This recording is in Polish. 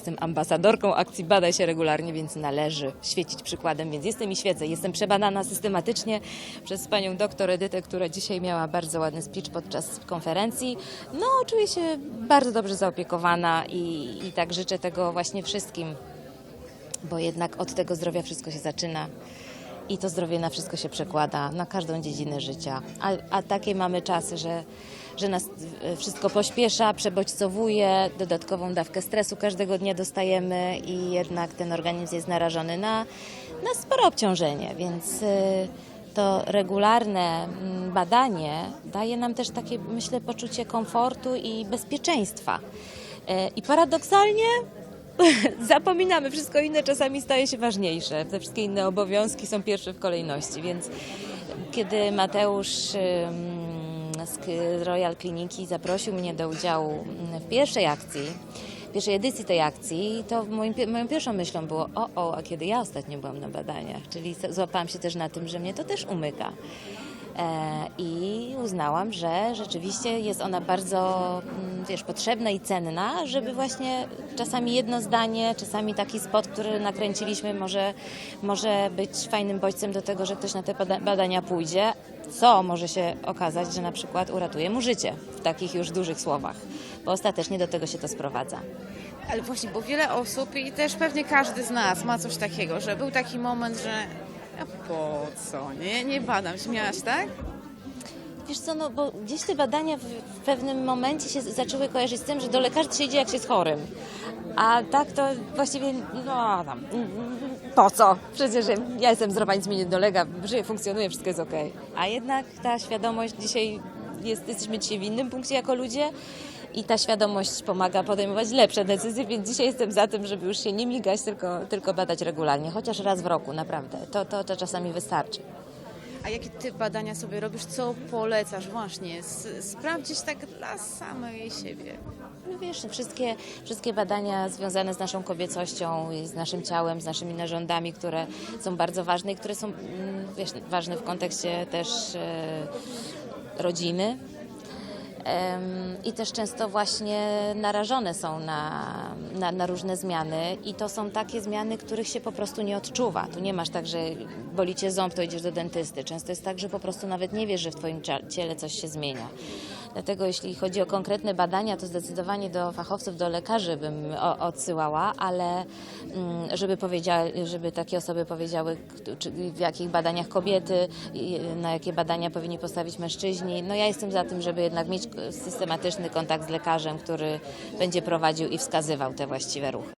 Jestem ambasadorką akcji Badaj się regularnie, więc należy świecić przykładem, więc jestem i świecę. Jestem przebadana systematycznie przez panią doktor Edytę, która dzisiaj miała bardzo ładny speech podczas konferencji. No, czuję się bardzo dobrze zaopiekowana i, i tak życzę tego właśnie wszystkim, bo jednak od tego zdrowia wszystko się zaczyna. I to zdrowie na wszystko się przekłada, na każdą dziedzinę życia. A, a takie mamy czasy, że, że nas wszystko pośpiesza, przebodźcowuje, dodatkową dawkę stresu każdego dnia dostajemy i jednak ten organizm jest narażony na, na spore obciążenie, więc e, to regularne mm, badanie daje nam też takie, myślę, poczucie komfortu i bezpieczeństwa. E, I paradoksalnie zapominamy, wszystko inne czasami staje się ważniejsze. Te wszystkie inne obowiązki są pierwsze w kolejności, więc kiedy Mateusz z Royal Kliniki zaprosił mnie do udziału w pierwszej akcji, pierwszej edycji tej akcji, to moim, moją pierwszą myślą było, o, o, a kiedy ja ostatnio byłam na badaniach, czyli złapałam się też na tym, że mnie to też umyka. E, I uznałam, że rzeczywiście jest ona bardzo mm, wiesz, potrzebna i cenna, żeby właśnie czasami jedno zdanie, czasami taki spot, który nakręciliśmy, może, może być fajnym bodźcem do tego, że ktoś na te bada- badania pójdzie, co może się okazać, że na przykład uratuje mu życie w takich już dużych słowach, bo ostatecznie do tego się to sprowadza. Ale właśnie, bo wiele osób i też pewnie każdy z nas ma coś takiego, że był taki moment, że a po co, nie, nie badam się. Miałaś tak? Wiesz co, no bo gdzieś te badania w, w pewnym momencie się zaczęły kojarzyć z tym, że do lekarza się idzie jak się jest chorym. A tak to właściwie, no tam, po co? Przecież ja jestem zdrowa, nic mi nie dolega, żyję, funkcjonuję, wszystko jest okej. A jednak ta świadomość dzisiaj, jest, jesteśmy dzisiaj w innym punkcie jako ludzie i ta świadomość pomaga podejmować lepsze decyzje, więc dzisiaj jestem za tym, żeby już się nie migać, tylko, tylko badać regularnie, chociaż raz w roku, naprawdę. To, to, to czasami wystarczy. A jakie ty badania sobie robisz? Co polecasz właśnie? Sprawdzić tak dla samej siebie. No wiesz, wszystkie, wszystkie badania związane z naszą kobiecością z naszym ciałem, z naszymi narządami, które są bardzo ważne i które są mm, wiesz, ważne w kontekście też e, rodziny. I też często właśnie narażone są na, na, na różne zmiany i to są takie zmiany, których się po prostu nie odczuwa. Tu nie masz tak, że boli cię ząb, to idziesz do dentysty. Często jest tak, że po prostu nawet nie wiesz, że w twoim ciele coś się zmienia. Dlatego jeśli chodzi o konkretne badania, to zdecydowanie do fachowców, do lekarzy bym odsyłała, ale mm, żeby, żeby takie osoby powiedziały, w jakich badaniach kobiety, na jakie badania powinni postawić mężczyźni. No ja jestem za tym, żeby jednak mieć systematyczny kontakt z lekarzem, który będzie prowadził i wskazywał te właściwe ruchy.